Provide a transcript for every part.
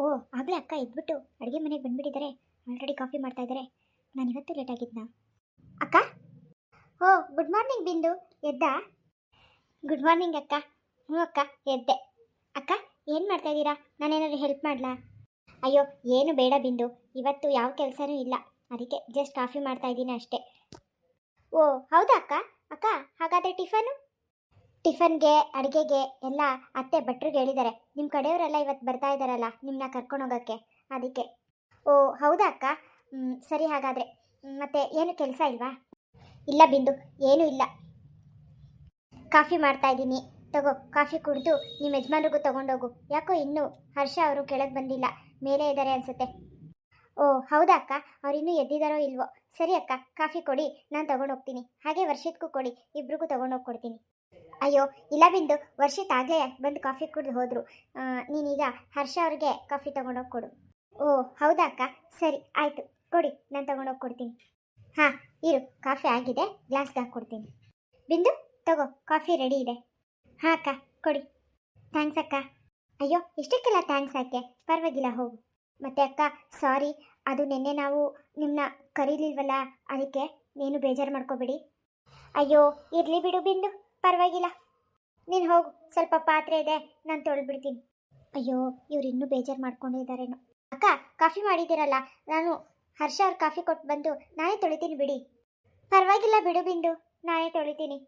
ಓ, ಆಗಲೇ ಅಕ್ಕ ಎದ್ಬಿಟ್ಟು ಅಡುಗೆ ಮನೆಗೆ ಬಂದ್ಬಿಟ್ಟಿದ್ದಾರೆ ಆಲ್ರೆಡಿ ಕಾಫಿ ಮಾಡ್ತಾ ಇದ್ದಾರೆ ನಾನು ಇವತ್ತು ಲೇಟ್ ಆಗಿದ್ನಾ? ಅಕ್ಕ? ಓ ಗುಡ್ ಮಾರ್ನಿಂಗ್ ಬಿಂದು. ಎದ್ದ? ಗುಡ್ ಮಾರ್ನಿಂಗ್ ಅಕ್ಕ. ಹ್ಞೂ ಅಕ್ಕ, ಎದ್ದೆ. ಅಕ್ಕ, ಏನು ಮಾಡ್ತಾ ಇದ್ದೀರಾ? ನಾನೇನಾದ್ರು ಹೆಲ್ಪ್ ಮಾಡಲಾ? ಅಯ್ಯೋ, ಏನು ಬೇಡ ಬಿಂದು. ಇವತ್ತು ಯಾವ ಕೆಲಸನೂ ಇಲ್ಲ. ಅದಕ್ಕೆ ಜಸ್ಟ್ ಕಾಫಿ ಮಾಡ್ತಾ ಇದ್ದೀನಿ ಅಷ್ಟೇ. ಓ, ಹೌದಾ ಅಕ್ಕ? ಅಕ್ಕ, ಹಾಗಾದರೆ ಟಿಫನು? ಟಿಫನ್ಗೆ, ಅಡುಗೆಗೆ ಎಲ್ಲ ಅತ್ತೆ ಭಟ್ರಿಗೆ ಹೇಳಿದ್ದಾರೆ. ನಿಮ್ಮ ಕಡೆಯವರೆಲ್ಲ ಇವತ್ತು ಬರ್ತಾ ಇದ್ದಾರಲ್ಲ ನಿಮ್ಮನ್ನ ಕರ್ಕೊಂಡು ಹೋಗೋಕ್ಕೆ? ಅದಕ್ಕೆ. ಓ, ಹೌದಾ ಅಕ್ಕ? ಸರಿ ಹಾಗಾದರೆ. ಮತ್ತೆ ಏನು ಕೆಲಸ ಇಲ್ವಾ? ಇಲ್ಲ ಬಿಂದು, ಏನೂ ಇಲ್ಲ. ಕಾಫಿ ಮಾಡ್ತಾ ಇದ್ದೀನಿ. ತಗೋ, ಕಾಫಿ ಕುಡಿದು ನಿಮ್ಮ ಯಜಮಾನ್ರಿಗೂ ತಗೊಂಡೋಗು. ಯಾಕೋ ಇನ್ನೂ ಹರ್ಷ ಅವರು ಕೆಳಗೆ ಬಂದಿಲ್ಲ, ಮೇಲೆ ಇದ್ದಾರೆ ಅನ್ಸುತ್ತೆ. ಓ, ಹೌದಾ ಅಕ್ಕ? ಅವ್ರು ಇನ್ನೂ ಎದ್ದಿದ್ದಾರೋ ಇಲ್ವೋ? ಸರಿ ಅಕ್ಕ, ಕಾಫಿ ಕೊಡಿ, ನಾನು ತಗೊಂಡೋಗ್ತೀನಿ. ಹಾಗೆ ವರ್ಷಕ್ಕೂ ಕೊಡಿ, ಇಬ್ರಿಗೂ ತಗೊಂಡೋಗಿ ಕೊಡ್ತೀನಿ. ಅಯ್ಯೋ, ಇಲ್ಲ ಬಿಂದು ವರ್ಷಿತ್ ಆಗಲೇ ಬಂದು ಕಾಫಿ ಕುಡಿದು ಹೋದರು. ನೀನೀಗ ಹರ್ಷ ಅವ್ರಿಗೆ ಕಾಫಿ ತಗೊಂಡೋಗಿ ಕೊಡು. ಓ, ಹೌದಾ ಅಕ್ಕ? ಸರಿ, ಆಯಿತು. ಕೊಡಿ, ನಾನು ತಗೊಂಡೋಗಿ ಕೊಡ್ತೀನಿ. ಹಾಂ, ಇರು, ಕಾಫಿ ಆಗಿದೆ ಗ್ಲಾಸ್ಗೆ ಹಾಕ್ಕೊಡ್ತೀನಿ ಬಿಂದು, ತಗೋ, ಕಾಫಿ ರೆಡಿ ಇದೆ. ಹಾಂ ಅಕ್ಕ, ಕೊಡಿ. ಥ್ಯಾಂಕ್ಸ್ ಅಕ್ಕ. ಅಯ್ಯೋ, ಇಷ್ಟಕ್ಕೆಲ್ಲ ಥ್ಯಾಂಕ್ಸ್ ಯಾಕೆ? ಪರವಾಗಿಲ್ಲ, ಹೋಗು. ಮತ್ತೆ ಅಕ್ಕ, ಸಾರಿ, ಅದು ನಿನ್ನೆ ನಾವು ನಿಮ್ಮನ್ನ ಕರೀಲಿಲ್ವಲ್ಲ, ಅದಕ್ಕೆ ನೀನು ಬೇಜಾರು ಮಾಡ್ಕೋಬೇಡಿ. ಅಯ್ಯೋ, ಇರಲಿ ಬಿಡು ಬಿಂದು. ಪರವಾಗಿಲ್ಲ. ನೀನು ಹೋಗು. ಸ್ವಲ್ಪ ಪಾತ್ರೆ ಇದೆ. ನಾನು ತೊಳ್ಬಿಡ್ತೀನಿ. ಅಯ್ಯೋ, ಇವ್ರು ಇನ್ನೂ ಬೇಜಾರು ಮಾಡ್ಕೊಂಡಿದ್ದಾರೇನೋ ಅಕ್ಕ, ಕಾಫಿ ಮಾಡಿದ್ದೀರಲ್ಲ? ನಾನು ಹರ್ಷ ಅವ್ರು ಕಾಫಿ ಕೊಟ್ಟು ಬಂದು ನಾನೇ ತೊಳಿತೀನಿ ಬಿಡಿ. ಪರವಾಗಿಲ್ಲ ಬಿಡು ಬಿಂದು. ನಾನೇ ತೊಳಿತೀನಿ.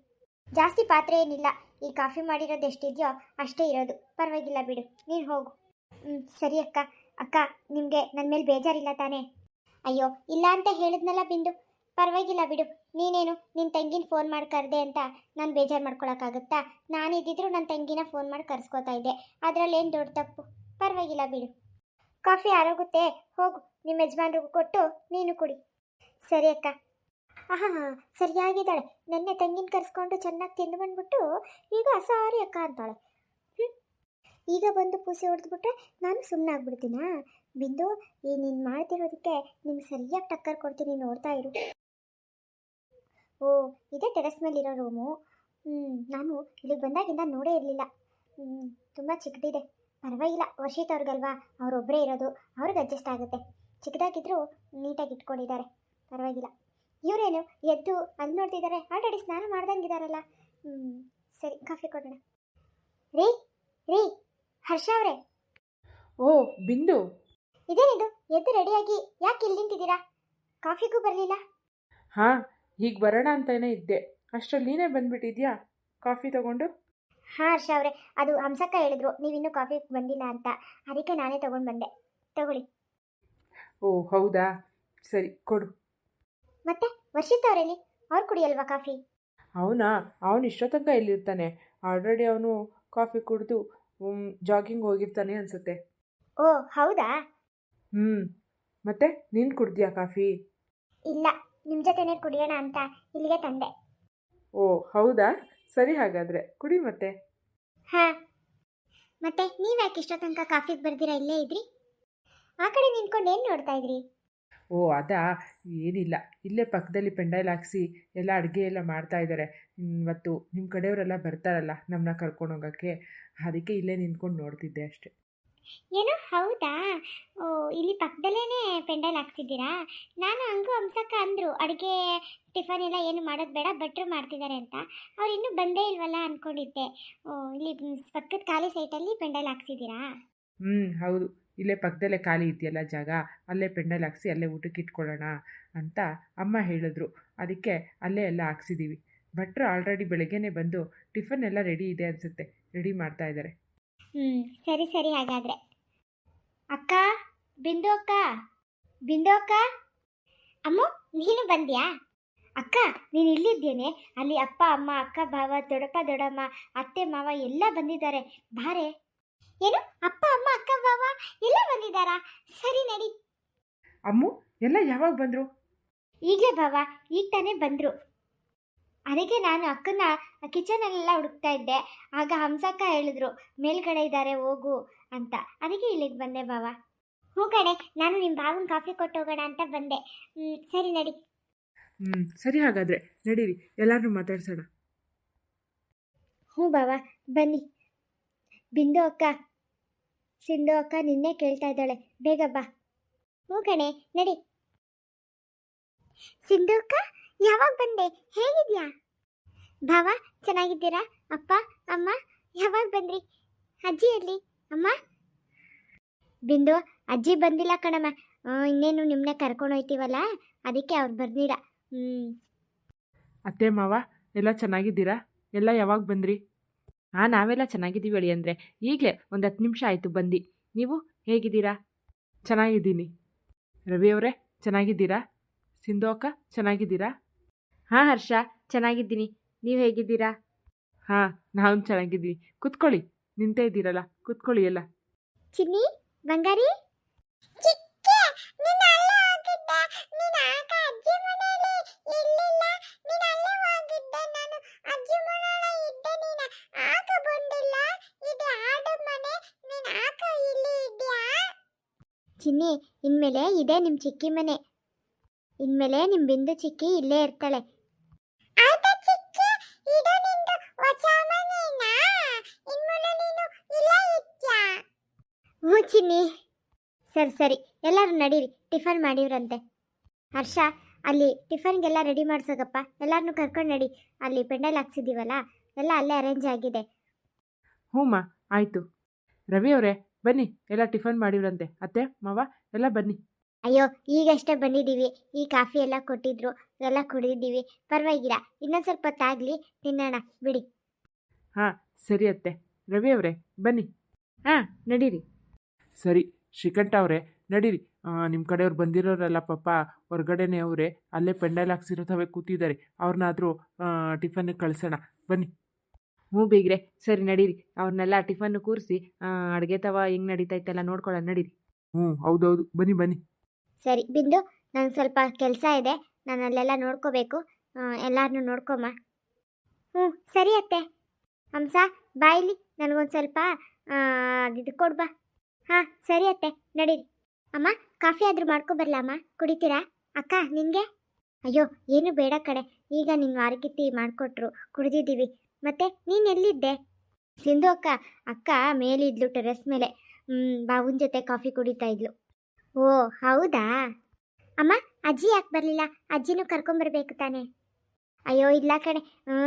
ಜಾಸ್ತಿ ಪಾತ್ರೆ ಏನಿಲ್ಲ. ಈ ಕಾಫಿ ಮಾಡಿರೋದು ಎಷ್ಟಿದೆಯೋ ಅಷ್ಟೇ ಇರೋದು. ಪರವಾಗಿಲ್ಲ ಬಿಡು. ನೀನು ಹೋಗು. ಹ್ಞೂ ಸರಿ ಅಕ್ಕ. ಅಕ್ಕ, ನಿಮಗೆ ನನ್ನ ಮೇಲೆ ಬೇಜಾರಿಲ್ಲ ತಾನೇ? ಅಯ್ಯೋ, ಇಲ್ಲ ಅಂತ ಹೇಳಿದ್ನಲ್ಲ ಬಿಂದು. ಪರವಾಗಿಲ್ಲ ಬಿಡು. ನೀನೇನು? ನಿನ್ನ ತಂಗಿನ ಫೋನ್ ಮಾಡಿ ಕರೆದೆ ಅಂತ ನಾನು ಬೇಜಾರು ಮಾಡ್ಕೊಳಕ್ಕಾಗುತ್ತಾ? ನಾನಿದ್ದಿದ್ರು ನನ್ನ ತಂಗಿನ ಫೋನ್ ಮಾಡಿ ಕರ್ಸ್ಕೊತಾ ಇದ್ದೆ. ಅದರಲ್ಲೇನು ದೊಡ್ಡ ತಪ್ಪು? ಪರವಾಗಿಲ್ಲ ಬಿಡು. ಕಾಫಿ ಆರೋಗುತ್ತೆ. ಹೋಗು. ನಿಮ್ಮ ಯಜಮಾನ್ರಿಗೂ ಕೊಟ್ಟು ನೀನು ಕುಡಿ. ಸರಿ ಅಕ್ಕ. ಆಹಾ, ಸರಿಯಾಗಿದ್ದಾಳೆ. ನೆನ್ನೆ ತಂಗಿನ ಕರೆಸ್ಕೊಂಡು ಚೆನ್ನಾಗಿ ತಿಂದು ಬಂದ್ಬಿಟ್ಟು ಈಗ ಸಾರಿ ಅಕ್ಕ ಅಂತಾಳೆ. ಈಗ ಬಂದು ಪೂಸಿ ಹೊಡೆದ್ಬಿಟ್ರೆ ನಾನು ಸುಮ್ಮನೆ ಆಗ್ಬಿಡ್ತೀನಾ ಬಿಂದು, ಈ ನೀನು ಮಾಡ್ತಿರೋದಕ್ಕೆ ನಿಮ್ಗೆ ಸರಿಯಾಗಿ ಟಕ್ಕರ್ ಕೊಡ್ತೀನಿ ನೋಡ್ತಾ ಇರು. ಓ ಇದೇ ಟೆರೆಸ್ ಮೇಲಿರೋ ರೂಮು ಹ್ಞೂ ನಾನು ಇಲ್ಲಿಗೆ ಬಂದಾಗಿಂದ ನೋಡೇ ಇರಲಿಲ್ಲ. ಹ್ಞೂ ತುಂಬ ಚಿಕ್ಕದಿದೆ. ಪರವಾಗಿಲ್ಲ ವರ್ಷಿತ್ ಅವ್ರಿಗಲ್ವಾ ಅವರೊಬ್ಬರೇ ಇರೋದು ಅವ್ರಿಗೆ ಅಡ್ಜಸ್ಟ್ ಆಗುತ್ತೆ. ಚಿಕ್ಕದಾಗಿದ್ದರೂ ನೀಟಾಗಿ ಇಟ್ಕೊಂಡಿದ್ದಾರೆ. ಪರವಾಗಿಲ್ಲ. ಇವರೇನು ಎದ್ದು ಅಲ್ಲಿ ನೋಡ್ತಿದ್ದಾರೆ ಆಲ್ರೆಡಿ ಸ್ನಾನ ಮಾಡ್ದಂಗಿದಾರಲ್ಲ? ಹ್ಞೂ ಸರಿ ಕಾಫಿ ಕೊಡೋಣ. ರೀ ರೀ ಹರ್ಷ ಅವರೇ. ಓ ಬಿಂದು. ಇದೇನಿದು? ಎದ್ದು ರೆಡಿಯಾಗಿ ಯಾಕೆ ಇಲ್ಲಿ ನಿಂತಿದ್ದೀರಾ? ಕಾಫಿಗೂ ಬರಲಿಲ್ಲ? ಹಾಂ ಈಗ ಬರೋಣ ಅಂತಲೇ ಇದ್ದೆ. ಅಷ್ಟರಲ್ಲಿ ನೀನೇ ಬಂದ್ಬಿಟ್ಟಿದ್ಯಾ? ಕಾಫಿ ತಗೊಂಡು? ಹಾಂ ಹರ್ಷ ಅವರೇ. ಅದು ಹಂಸಕ್ಕ ಹೇಳಿದ್ರು ನೀವಿನ್ನೂ ಕಾಫಿ ಬಂದಿಲ್ಲ ಅಂತ. ಅದಕ್ಕೆ ನಾನೇ ತಗೊಂಡು ಬಂದೆ. ತಗೊಳ್ಳಿ. ಓ ಹೌದಾ? ಸರಿ ಕೊಡು. ಮತ್ತೆ ವರ್ಷಿತ್ ಅವರಲ್ಲಿ? ಅವ್ರು ಕುಡಿಯಲ್ವಾ ಕಾಫಿ? ಅವನಾ? ಅವನು ಇಷ್ಟೊತ್ತಂಕ ಇಲ್ಲಿರ್ತಾನೆ ಆಲ್ರೆಡಿ ಅವನು ಕಾಫಿ ಕುಡಿದು ಜಾಗಿಂಗ್ ಹೋಗಿರ್ತಾನೆ ಅನಿಸುತ್ತೆ. ಓ ಹೌದಾ? ಹ್ಞೂ ಮತ್ತೆ ನೀನು ಕುಡ್ದಿಯಾ ಕಾಫಿ? ಇಲ್ಲ. ನಿಮ್ಮ ಜೊತೆನೇ ಕುಡಿಯೋಣ ಅಂತ ಇಲ್ಲಿಗೆ ತಂದೆ. ಓ ಹೌದಾ? ಸರಿ ಹಾಗಾದರೆ ಕುಡಿ ಮತ್ತೆ. ಹಾಂ. ಮತ್ತೆ ನೀವು ಯಾಕೆ ಇಷ್ಟೋ ತನಕ ಕಾಫಿಗೆ ಬರ್ದಿರಾ ಇಲ್ಲೇ ಇದ್ರಿ? ಆ ಕಡೆ ನಿಂತ್ಕೊಂಡು ಏನು ನೋಡ್ತಾ ಇದ್ರಿ? ಓ ಅದಾ? ಏನಿಲ್ಲ. ಇಲ್ಲೇ ಪಕ್ಕದಲ್ಲಿ ಪೆಂಡೈಲ್ ಹಾಕ್ಸಿ ಎಲ್ಲ ಅಡುಗೆ ಎಲ್ಲ ಮಾಡ್ತಾ ಇದ್ದಾರೆ ಇವತ್ತು ನಿಮ್ಮ ಕಡೆಯವರೆಲ್ಲ ಬರ್ತಾರಲ್ಲ ನಮ್ಮನ್ನ ಕರ್ಕೊಂಡು ಹೋಗೋಕ್ಕೆ. ಅದಕ್ಕೆ ಇಲ್ಲೇ ನಿಂತ್ಕೊಂಡು ನೋಡ್ತಿದ್ದೆ ಅಷ್ಟೆ. ಏನು ಹೌದಾ? ಓ, ಇಲ್ಲಿ ಪಕ್ಕದಲ್ಲೇ ಪೆಂಡಲ್ ಹಾಕ್ಸಿದ್ದೀರಾ? ನಾನು ಹಂಗೂ ಹಂಸಕ್ಕ ಅಂದರು, ಅಡುಗೆ, ಟಿಫನ್ ಎಲ್ಲ ಏನು ಮಾಡೋದು ಬೇಡ, ಭಟ್ರು ಮಾಡ್ತಿದ್ದಾರೆ ಅಂತ. ಅವ್ರು ಇನ್ನೂ ಬಂದೇ ಇಲ್ವಲ್ಲ ಅಂದ್ಕೊಂಡಿದ್ದೆ ಓ, ಇಲ್ಲಿ ಪಕ್ಕದ ಖಾಲಿ ಸೈಟಲ್ಲಿ ಪೆಂಡಲ್ ಹಾಕ್ಸಿದ್ದೀರಾ? ಹ್ಞೂ ಹೌದು. ಇಲ್ಲೇ ಪಕ್ಕದಲ್ಲೇ ಖಾಲಿ ಇದೆಯಲ್ಲ ಜಾಗ, ಅಲ್ಲೇ ಪೆಂಡಲ್ ಹಾಕ್ಸಿ ಅಲ್ಲೇ ಊಟಕ್ಕೆ ಇಟ್ಕೊಳ್ಳೋಣ ಅಂತ ಅಮ್ಮ ಹೇಳಿದ್ರು. ಅದಕ್ಕೆ ಅಲ್ಲೇ ಎಲ್ಲ ಹಾಕ್ಸಿದ್ದೀವಿ ಭಟ್ರು ಆಲ್ರೆಡಿ ಬೆಳಗ್ಗೆನೇ ಬಂದು ಟಿಫನ್ ಎಲ್ಲ ರೆಡಿ ಇದೆ ಅನಿಸುತ್ತೆ. ರೆಡಿ ಮಾಡ್ತಾ ಇದ್ದಾರೆ. ಹ್ಞೂ ಸರಿ ಸರಿ ಹಾಗಾದ್ರೆ. ಅಕ್ಕ ಬಿಂದು ಅಕ್ಕ ಬಿಂದು ಅಕ್ಕ. ಅಮ್ಮ ನೀನು ಬಂದ್ಯಾ? ಅಕ್ಕ ನೀನು ಇಲ್ಲಿದ್ದೇನೆ. ಅಲ್ಲಿ ಅಪ್ಪ ಅಮ್ಮ ಅಕ್ಕ ಭಾವ ದೊಡ್ಡಪ್ಪ ದೊಡಮ್ಮ ಅತ್ತೆ ಮಾವ ಎಲ್ಲ ಬಂದಿದ್ದಾರೆ. ಬಾರೆ. ಏನು? ಅಪ್ಪ ಅಮ್ಮ ಅಕ್ಕ ಭಾವ ಎಲ್ಲ ಬಂದಿದ್ದಾರಾ? ಸರಿ ನಡಿ. ಅಮ್ಮು ಎಲ್ಲ ಯಾವಾಗ ಬಂದ್ರು? ಈಗಲೇ ಭಾವ ಈಗ ತಾನೇ ಬಂದರು. ಅದಕ್ಕೆ ನಾನು ಅಕ್ಕನ ಕಿಚನಲ್ಲೆಲ್ಲ ಹುಡುಕ್ತಾ ಇದ್ದೆ. ಆಗ ಹಂಸಕ್ಕ ಹೇಳಿದ್ರು ಮೇಲ್ಗಡೆ ಇದ್ದಾರೆ ಹೋಗು ಅಂತ. ಅದಕ್ಕೆ ಇಲ್ಲಿಗೆ ಬಂದೆ ಬಾವ ಹ್ಞೂ ಕಡೆ ನಾನು ನಿಮ್ಮ ಬಾವನ ಕಾಫಿ ಕೊಟ್ಟು ಹೋಗೋಣ ಅಂತ ಬಂದೆ. ಸರಿ ನಡಿ. ಹ್ಞೂ ಸರಿ ಹಾಗಾದರೆ ನಡೀರಿ ಎಲ್ಲರೂ ಮಾತಾಡ್ಸೋಣ. ಹ್ಞೂ ಬಾವ ಬನ್ನಿ. ಬಿಂದು ಅಕ್ಕ ಸಿಂಧು ಅಕ್ಕ ನಿನ್ನೆ ಕೇಳ್ತಾ ಇದ್ದಾಳೆ. ಬೇಗ ಬಾ. ಹ್ಞೂ ಕಣೆ ನಡಿ. ಸಿಂಧು ಅಕ್ಕ? ಯಾವಾಗ ಬಂದೆ? ಹೇಗಿದ್ಯಾ? ಭಾವ, ಚೆನ್ನಾಗಿದ್ದೀರಾ? ಅಪ್ಪ, ಅಮ್ಮ, ಯಾವಾಗ ಬಂದ್ರಿ? ಅಜ್ಜಿ ಎಲ್ಲಿ? ಅಮ್ಮ? ಬಿಂದು, ಅಜ್ಜಿ ಬಂದಿಲ್ಲ ಕಣಮ್ಮ. ಇನ್ನೇನು ನಿಮ್ಮನ್ನೇ ಕರ್ಕೊಂಡು ಹೋಯ್ತೀವಲ್ಲ? ಅದಕ್ಕೆ ಅವ್ರು ಬರ್ದಿಲ್ಲ. ಹ್ಞೂ ಅತ್ತೆ, ಮಾವ, ಎಲ್ಲ ಚೆನ್ನಾಗಿದ್ದೀರಾ? ಎಲ್ಲ ಯಾವಾಗ ಬಂದ್ರಿ? ಹಾಂ ನಾವೆಲ್ಲ ಚೆನ್ನಾಗಿದ್ದೀವಿ ಹೇಳಿ ಅಂದರೆ. ಈಗಲೇ ಒಂದು ಹತ್ತು ನಿಮಿಷ ಆಯಿತು ಬಂದು. ನೀವು ಹೇಗಿದ್ದೀರಾ? ಚೆನ್ನಾಗಿದ್ದೀನಿ. ರವಿ ಅವರೇ, ಚೆನ್ನಾಗಿದ್ದೀರಾ? ಸಿಂಧು ಅಕ್ಕ, ಚೆನ್ನಾಗಿದ್ದೀರಾ? ಹಾಂ ಹರ್ಷ ಚೆನ್ನಾಗಿದ್ದೀನಿ. ನೀವು ಹೇಗಿದ್ದೀರಾ? ಹಾಂ ನಾವು ಚೆನ್ನಾಗಿದ್ದೀವಿ ಕುತ್ಕೊಳ್ಳಿ. ನಿಂತೇ ಇದ್ದೀರಲ್ಲ ಕೂತ್ಕೊಳ್ಳಿ ಎಲ್ಲ. ಚಿನ್ನಿ ಬಂಗಾರಿ? ನೀನು ನೀನು ನೀನು ನಾನು ನೀನು. ನೀನು ಚಿನ್ನಿ ಇನ್ಮೇಲೆ ಇದೇ ನಿಮ್ಮ ಚಿಕ್ಕಿ ಮನೆ. ಇನ್ಮೇಲೆ ನಿಮ್ಮ ಬಿಂದು ಚಿಕ್ಕಿ ಇಲ್ಲೇ ಇರ್ತಾಳೆ ಆಯ್ತಾ ಚಿಕ್ಕಿ ಇದು ನಿಂದು ಹೊಸ ಮನೆನಾ ಇನ್ಮೇಲೆ ನೀನು ಇಲ್ಲೇ ಇದ್ಯಾ ಹ್ಞೂ ಚಿನ್ನಿ ಸರಿ ಸರಿ. ಎಲ್ಲರೂ ನಡೀರಿ. ಟಿಫನ್ ಮಾಡಿವ್ರಂತೆ. ಹರ್ಷ ಅಲ್ಲಿ ಟಿಫನ್ಗೆಲ್ಲ ರೆಡಿ ಮಾಡ್ಸೋಕಪ್ಪ ಎಲ್ಲರನ್ನೂ ಕರ್ಕೊಂಡು ನಡಿ. ಅಲ್ಲಿ ಪೆಂಡಲ್ ಹಾಕ್ಸಿದ್ದೀವಲ್ಲ ಎಲ್ಲ ಅಲ್ಲೇ ಅರೇಂಜ್ ಆಗಿದೆ. ಹ್ಞೂಮ್ಮ ಆಯಿತು. ರವಿ ಅವರೇ ಬನ್ನಿ. ಎಲ್ಲ ಟಿಫನ್ ಮಾಡಿವ್ರಂತೆ. ಅತ್ತೆ ಮಾವ ಎಲ್ಲ ಬನ್ನಿ. ಅಯ್ಯೋ ಈಗಷ್ಟೇ ಬಂದಿದ್ದೀವಿ. ಈ ಕಾಫಿ ಎಲ್ಲ ಕೊಟ್ಟಿದ್ರು. ಎಲ್ಲ ಕುಡಿದಿದ್ದೀವಿ. ಪರವಾಗಿಲ್ಲ. ಇನ್ನೊಂದು ಸ್ವಲ್ಪ ತಾಗ್ಲಿ ತಿನ್ನೋಣ. ಬಿಡಿ. ಹಾಂ ಸರಿ ಅತ್ತೆ. ರವಿ ಅವರೇ ಬನ್ನಿ. ಹಾಂ ನಡೀರಿ. ಸರಿ ಶ್ರೀಕಂಠ ಅವರೇ ನಡೀರಿ. ನಿಮ್ಮ ಕಡೆಯವ್ರು ಬಂದಿರೋರಲ್ಲ ಪಾಪ ಹೊರ್ಗಡೆನೇ ಅವರೇ ಅಲ್ಲೇ ಪೆಂಡಲ್ ಹಾಕ್ಸಿರೋ ತವೆ ಕೂತಿದ್ದಾರೆ. ಅವ್ರನ್ನಾದರೂ ಟಿಫನ್ ಕಳಿಸೋಣ. ಬನ್ನಿ. ಹ್ಞೂ ಬೀಗ್ರೆ ಸರಿ ನಡೀರಿ. ಅವ್ರನ್ನೆಲ್ಲ ಟಿಫನ್ನು ಕೂರಿಸಿ ಅಡುಗೆ ತವ ಹೆಂಗೆ ನಡೀತೈತೆಲ್ಲ ನೋಡ್ಕೊಳ್ಳೋಣ ನಡೀರಿ. ಹ್ಞೂ ಹೌದೌದು. ಬನ್ನಿ ಬನ್ನಿ. ಸರಿ ಬಿಂದು ನಂಗೆ ಸ್ವಲ್ಪ ಕೆಲಸ ಇದೆ. ನಾನು ಅಲ್ಲೆಲ್ಲ ನೋಡ್ಕೋಬೇಕು. ಎಲ್ಲರನ್ನೂ ನೋಡ್ಕೊಮ್ಮ. ಹ್ಞೂ ಸರಿ ಅತ್ತೆ. ಹಂಸ ಬಾಯಿಲಿ. ನನಗೊಂದು ಸ್ವಲ್ಪ ಇದು ಕೊಡ್ಬಾ. ಹಾಂ, ಸರಿ ಅತ್ತೆ, ನಡೀರಿ. ಅಮ್ಮ, ಕಾಫಿ ಆದರೂ ಮಾಡ್ಕೊಬರ್ಲ ಅಮ್ಮ? ಕುಡಿತೀರಾ? ಅಕ್ಕ ನಿನಗೆ ಅಯ್ಯೋ, ಏನು ಬೇಡ ಕಡೆ ಈಗ ನಿನ್ನ ವಾರಗಿತ್ತಿ ಮಾಡಿಕೊಟ್ರು, ಕುಡಿದಿದ್ದೀವಿ. ಮತ್ತೆ, ನೀನು ಎಲ್ಲಿದ್ದೆ? ಸಿಂಧು ಅಕ್ಕ ಅಕ್ಕ ಮೇಲಿದ್ಲು ಟೆರೆಸ್ ಮೇಲೆ. ಬಾವುನ ಜೊತೆ ಕಾಫಿ ಕುಡಿತಾ ಇದ್ಲು. ಓ, ಹೌದಾ? ಅಮ್ಮ, ಅಜ್ಜಿ ಯಾಕೆ ಬರಲಿಲ್ಲ? ಅಜ್ಜಿನೂ ಕರ್ಕೊಂಬರ್ಬೇಕು ತಾನೇ? ಅಯ್ಯೋ, ಇಲ್ಲ ಕಣೆ.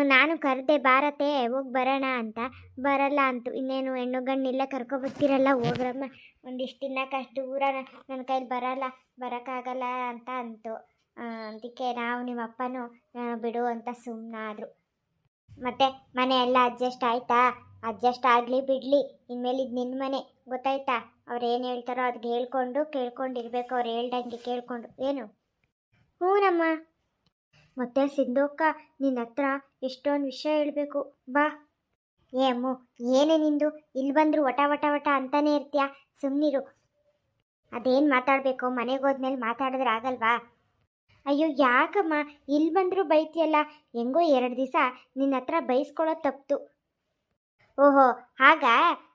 ನಾನು ಕರೆದೆ ಬಾರತೆ ಹೋಗಿ ಬರೋಣ ಅಂತ. ಬರಲ್ಲ ಅಂತು. ಇನ್ನೇನು ಹೆಣ್ಣು ಗಣ್ಣಿಲ್ಲ ಕರ್ಕೊಬರ್ತೀರಲ್ಲ, ಹೋಗ್ರಮ್ಮ. ಒಂದಿಷ್ಟು ಅಷ್ಟು ದೂರ ನನ್ನ ಕೈಲಿ ಬರಲ್ಲ, ಬರೋಕ್ಕಾಗಲ್ಲ ಅಂತ ಅಂತು. ಅದಕ್ಕೆ ನಾವು ನಿಮ್ಮ ಅಪ್ಪನೂ ಬಿಡು ಅಂತ ಸುಮ್ಮನಾದ್ರು ಮತ್ತೆ ಮನೆ ಎಲ್ಲ ಅಡ್ಜಸ್ಟ್ ಆಯ್ತಾ? ಅಡ್ಜಸ್ಟ್ ಆಗಲಿ ಬಿಡಲಿ. ಇನ್ಮೇಲೆ ಇದು ನಿನ್ನ ಮನೆ. ಗೊತ್ತಾಯ್ತಾ? ಅವ್ರು ಏನು ಹೇಳ್ತಾರೋ ಅದಕ್ಕೆ ಹೇಳ್ಕೊಂಡು, ಕೇಳ್ಕೊಂಡಿರ್ಬೇಕು. ಅವ್ರು ಹೇಳ್ದಂಗೆ ಕೇಳ್ಕೊಂಡು. ಏನು? ಹ್ಞೂನಮ್ಮ ಮತ್ತೆ ಸಿಂಧೋಕ್ಕ ನಿನ್ನ ಹತ್ರ ಎಷ್ಟೊಂದು ವಿಷಯ ಹೇಳಬೇಕು. ಬಾ. ಏ ಅಮ್ಮು, ಏನೇ ನಿಂದು? ಇಲ್ಲಿ ಬಂದರೂ ವಟ ವಟ ವಟ ಅಂತಾನೆ ಇರ್ತೀಯ? ಸುಮ್ಮನಿರು ಅದೇನು ಮಾತಾಡಬೇಕು? ಮನೆಗೆ ಹೋದ್ಮೇಲೆ ಮಾತಾಡಿದ್ರೆ ಆಗಲ್ವಾ? ಅಯ್ಯೋ, ಯಾಕಮ್ಮ? ಇಲ್ಲಿ ಬಂದರೂ ಬೈತಿಯಲ್ಲ? ಹೆಂಗೋ ಎರಡು ದಿವಸ ನಿನ್ನ ಹತ್ರ ಬೈಸ್ಕೊಳ್ಳೋದು ತಪ್ಪು ಓಹೋ ಆಗ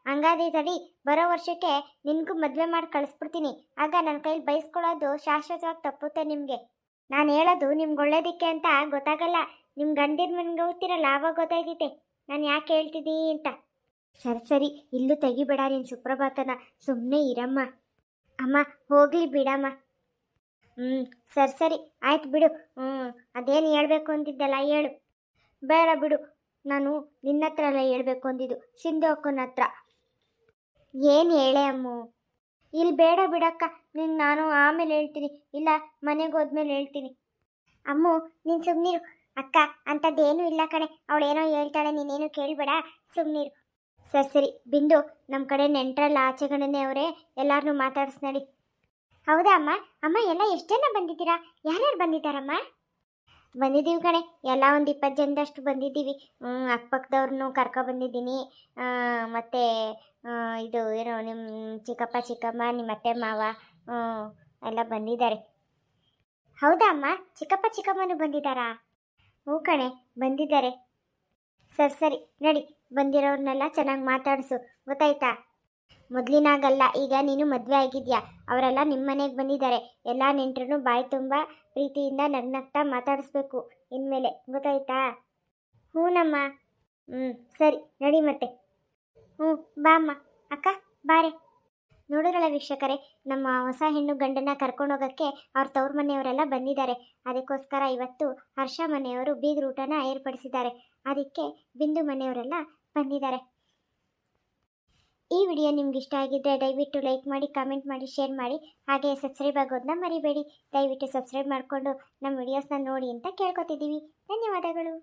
ಹಂಗಾದ್ರೆ ತಡಿ, ಬರೋ ವರ್ಷಕ್ಕೆ ನಿನಗೂ ಮದುವೆ ಮಾಡಿ ಕಳಿಸ್ಬಿಡ್ತೀನಿ. ಆಗ ನನ್ನ ಕೈಲಿ ಬೈಸ್ಕೊಳ್ಳೋದು ಶಾಶ್ವತವಾಗಿ ತಪ್ಪುತ್ತೆ ನಿಮಗೆ. ನಾನು ಹೇಳೋದು ನಿಮ್ಗೆ ಒಳ್ಳೇದಕ್ಕೆ ಅಂತ ಗೊತ್ತಾಗಲ್ಲ. ನಿಮ್ಮ ಗಂಡಿನ ಮನೆಗೆ ಹೋಗ್ತಿರಲ್ಲ ಆವಾಗ ಗೊತ್ತಾಗಿದೆ ನಾನು ಯಾಕೆ ಹೇಳ್ತಿದ್ದೀನಿ ಅಂತ. ಸರಿ ಸರಿ. ಇಲ್ಲೂ ತೆಗಿಬೇಡ ನೀನು ಸುಪ್ರಭಾತನ. ಸುಮ್ಮನೆ ಇರಮ್ಮ. ಅಮ್ಮ, ಹೋಗ್ಲಿ ಬಿಡಮ್ಮ. ಹ್ಞೂ ಸರಿ ಸರಿ. ಆಯ್ತು ಬಿಡು. ಹ್ಞೂ ಅದೇನು ಹೇಳಬೇಕು ಅಂತಿದ್ದಲ್ಲ ಹೇಳು. ಬೇಡ ಬಿಡು. ನಾನು ನಿನ್ನ ಹತ್ರ ಎಲ್ಲ ಹೇಳ್ಬೇಕು ಅಂದಿದ್ದು. ಸಿಂಧು ಅಕ್ಕನ ಹತ್ರ ಏನು ಹೇಳೆ ಅಮ್ಮು? ಇಲ್ಲಿ ಬೇಡ ಬಿಡಕ್ಕ ನಿನ್ ನಾನು ಆಮೇಲೆ ಹೇಳ್ತೀನಿ. ಇಲ್ಲ, ಮನೆಗೆ ಹೋದ್ಮೇಲೆ ಹೇಳ್ತೀನಿ. ಅಮ್ಮು, ನೀನು ಸುಮ್ಮನಿರು ಅಕ್ಕ ಅಂಥದ್ದೇನೂ ಇಲ್ಲ ಕಣೆ. ಅವಳೇನೋ ಹೇಳ್ತಾಳೆ, ನೀನೇನು ಕೇಳಬೇಡ. ಸುಮ್ಮನಿರು ಸರಿ ಸರಿ. ಬಿಂದು ನಮ್ಮ ಕಡೆ ನೆಂಟ್ರಲ್ಲ ಆಚೆ ಕಡೆನೇ ಅವರೇ ಎಲ್ಲಾರನ್ನೂ ಮಾತಾಡ್ಸ್ ನಡಿ. ಹೌದಾ ಅಮ್ಮ? ಅಮ್ಮ, ಎಲ್ಲ ಎಷ್ಟು ಜನ ಬಂದಿದ್ದೀರಾ? ಯಾರ್ಯಾರು ಬಂದಿದ್ದಾರಮ್ಮ? ಬಂದಿದ್ದೀವಿ ಕಣೆ. ಎಲ್ಲ ಒಂದು ಇಪ್ಪತ್ತು ಜನದಷ್ಟು ಬಂದಿದ್ದೀವಿ. ಅಕ್ಕಪಕ್ಕದವ್ರನ್ನೂ ಕರ್ಕೊ ಬಂದಿದ್ದೀನಿ. ಮತ್ತು ಇದು ಏನು ನಿಮ್ಮ ಚಿಕ್ಕಪ್ಪ, ಚಿಕ್ಕಮ್ಮ ನಿಮ್ಮ ಅತ್ತೆ, ಮಾವ ಎಲ್ಲ ಬಂದಿದ್ದಾರೆ. ಹೌದಾ ಅಮ್ಮ? ಚಿಕ್ಕಪ್ಪ, ಚಿಕ್ಕಮ್ಮನು ಬಂದಿದ್ದಾರಾ? ಹ್ಞೂ ಕಣೆ, ಬಂದಿದ್ದಾರೆ. ಸರಿ ಸರಿ, ನಡಿ ಬಂದಿರೋರನ್ನೆಲ್ಲ ಚೆನ್ನಾಗಿ ಮಾತಾಡಿಸು. ಗೊತ್ತಾಯ್ತಾ? ಮೊದಲಿನಾಗಲ್ಲ, ಈಗ ನೀನು ಮದುವೆ ಆಗಿದ್ಯಾ? ಅವರೆಲ್ಲ ನಿಮ್ಮ ಮನೆಗೆ ಬಂದಿದ್ದಾರೆ. ಎಲ್ಲ ನೆಂಟರನ್ನು ಬಾಯಿ ತುಂಬ ಪ್ರೀತಿಯಿಂದ ನಗ್ನಗ್ತಾ ಮಾತಾಡಿಸ್ಬೇಕು. ಇನ್ಮೇಲೆ, ಗೊತ್ತಾಯ್ತಾ? ಹ್ಞೂನಮ್ಮ ಹ್ಞೂ, ಸರಿ, ನಡಿ ಮತ್ತೆ. ಹ್ಞೂ, ಬಾ ಅಮ್ಮ. ಅಕ್ಕ ಬಾರೆ ನೋಡಿದ್ರಲ್ಲ ವೀಕ್ಷಕರೇ, ನಮ್ಮ ಹೊಸ ಹೆಣ್ಣು ಗಂಡನ ಕರ್ಕೊಂಡೋಗೋಕ್ಕೆ ಅವ್ರ ತವ್ರ ಮನೆಯವರೆಲ್ಲ ಬಂದಿದ್ದಾರೆ. ಅದಕ್ಕೋಸ್ಕರ ಇವತ್ತು ಹರ್ಷ ಮನೆಯವರು ಊಟನ ಏರ್ಪಡಿಸಿದ್ದಾರೆ. ಅದಕ್ಕೆ ಬಿಂದು ಮನೆಯವರೆಲ್ಲ ಬಂದಿದ್ದಾರೆ. ಈ ವಿಡಿಯೋ ನಿಮ್ಗೆ ಇಷ್ಟ ಆಗಿದ್ದರೆ ದಯವಿಟ್ಟು ಲೈಕ್ ಮಾಡಿ ಕಾಮೆಂಟ್ ಮಾಡಿ ಶೇರ್ ಮಾಡಿ ಹಾಗೆ ಸಬ್ಸ್ಕ್ರೈಬ್ ಆಗೋದನ್ನ ಮರಿಬೇಡಿ. ದಯವಿಟ್ಟು ಸಬ್ಸ್ಕ್ರೈಬ್ ಮಾಡಿಕೊಂಡು ನಮ್ಮ ವಿಡಿಯೋಸ್ನ ನೋಡಿ ಅಂತ ಕೇಳ್ಕೊತಿದ್ದೀವಿ. ಧನ್ಯವಾದಗಳು.